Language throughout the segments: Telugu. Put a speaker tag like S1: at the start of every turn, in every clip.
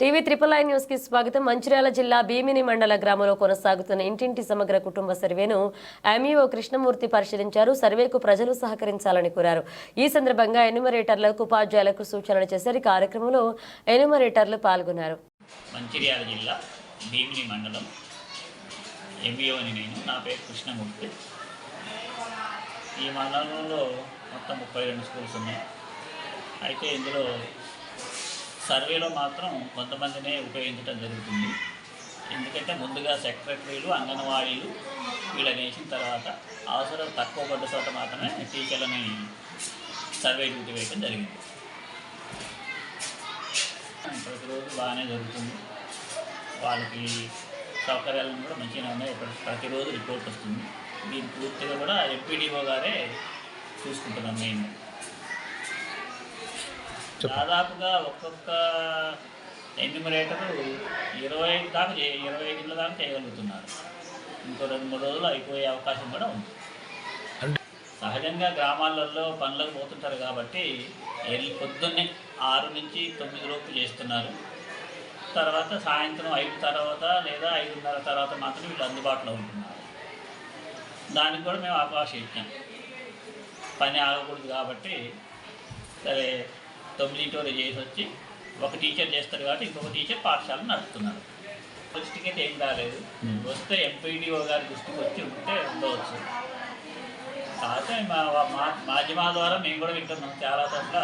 S1: టీవీ త్రిపుల్ ఐ న్యూస్కి స్వాగతం. మంచిర్యాల జిల్లా భీమిని మండల గ్రామంలో కొనసాగుతున్న ఇంటింటి సమగ్ర కుటుంబ సర్వేను ఎంఈఓ కృష్ణమూర్తి పరిశీలించారు. సర్వేకు ప్రజలు సహకరించాలని కోరారు. ఈ సందర్భంగా ఎన్యుమరేటర్లకు ఉపాధ్యాయులకు సూచనలు చేశారు. ఈ కార్యక్రమంలో ఎన్యుమరేటర్లు పాల్గొన్నారు.
S2: మంచిర్యాల జిల్లా భీమిని మండలం ఎంబీఓని నేను. నా పేరు కృష్ణమూర్తి. ఈ మండలంలో మొత్తం ముప్పై రెండు స్కూల్స్ ఉన్నాయి. అయితే ఇందులో సర్వేలో మాత్రం కొంతమందినే ఉపయోగించడం జరుగుతుంది. ఎందుకంటే ముందుగా సెక్రటరీలు అంగన్వాడీలు వీళ్ళని వేసిన తర్వాత అవసరం తక్కువ పడ్డ చోట మాత్రమే టీచర్లని సర్వే డ్యూటీ వేయడం జరిగింది. ప్రతిరోజు బాగానే జరుగుతుంది. వాళ్ళకి సౌకర్యాలను కూడా మంచిగా ఉన్నాయి. ఇప్పుడు ప్రతిరోజు రిపోర్ట్ వస్తుంది. దీని పూర్తిగా కూడా ఎంపీడీఓ గారే చూసుకుంటున్నాం మెయిన్ దాదాపుగా ఒక్కొక్క ఎన్యూమరేటర్ ఇరవై ఐదు దాకా చే ఇరవై ఐదు దాకా చేయగలుగుతున్నారు. ఇంకో రెండు మూడు రోజులు అయిపోయే అవకాశం కూడా ఉంది. సహజంగా గ్రామాలలో పనులకు పోతుంటారు కాబట్టి ఎల్లి పొద్దున్నే ఆరు నుంచి తొమ్మిది లోపు చేస్తున్నారు. తర్వాత సాయంత్రం ఐదు తర్వాత లేదా ఐదున్నర తర్వాత మాత్రం వీళ్ళు అందుబాటులో ఉంటున్నారు. దానికి కూడా మేము అవకాశం ఇచ్చాం. పని ఆగకూడదు కాబట్టి సరే తొమ్మిదింటి వరకు చేసి వచ్చి ఒక టీచర్ చేస్తారు కాబట్టి ఇంకొక టీచర్ పాఠశాల నడుపుతున్నారు. దృష్టికి అయితే ఏం రాలేదు. వస్తే ఎంపీడీఓ గారి దృష్టికి వచ్చి ఉంటే ఉండవచ్చు. కాకపోతే మా మా మాధ్యమా ద్వారా మేము కూడా వింటున్నాం. చాలా చోట్ల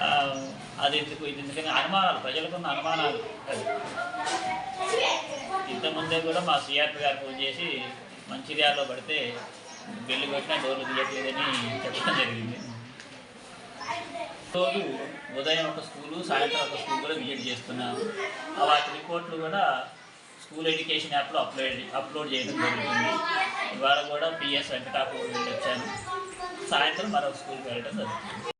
S2: ఆ, అది ఎందుకు ఇది ఎందుకని అనుమానాలు ప్రజలకున్న అనుమానాలు. ఇంతకుముందే కూడా మా సిఆర్పి గారు ఫోన్ చేసి మంచిర్యాలలో పడితే బెల్లు కొట్టినా డోర్లు తీయట్లేదని చెప్పడం జరిగింది. రోజు ఉదయం ఒక స్కూలు సాయంత్రం ఒక స్కూల్ కూడా విజిట్ చేస్తున్నాము. వాటి రిపోర్ట్లు కూడా స్కూల్ ఎడ్యుకేషన్ యాప్లో అప్లోడ్ అప్లోడ్ చేయడం జరుగుతుంది. ఇవాళ కూడా పిఎస్ వెంకటాపూర్ వెళ్ళి వచ్చాను. సాయంత్రం మరొక స్కూల్కి వెళ్ళడం జరుగుతుంది.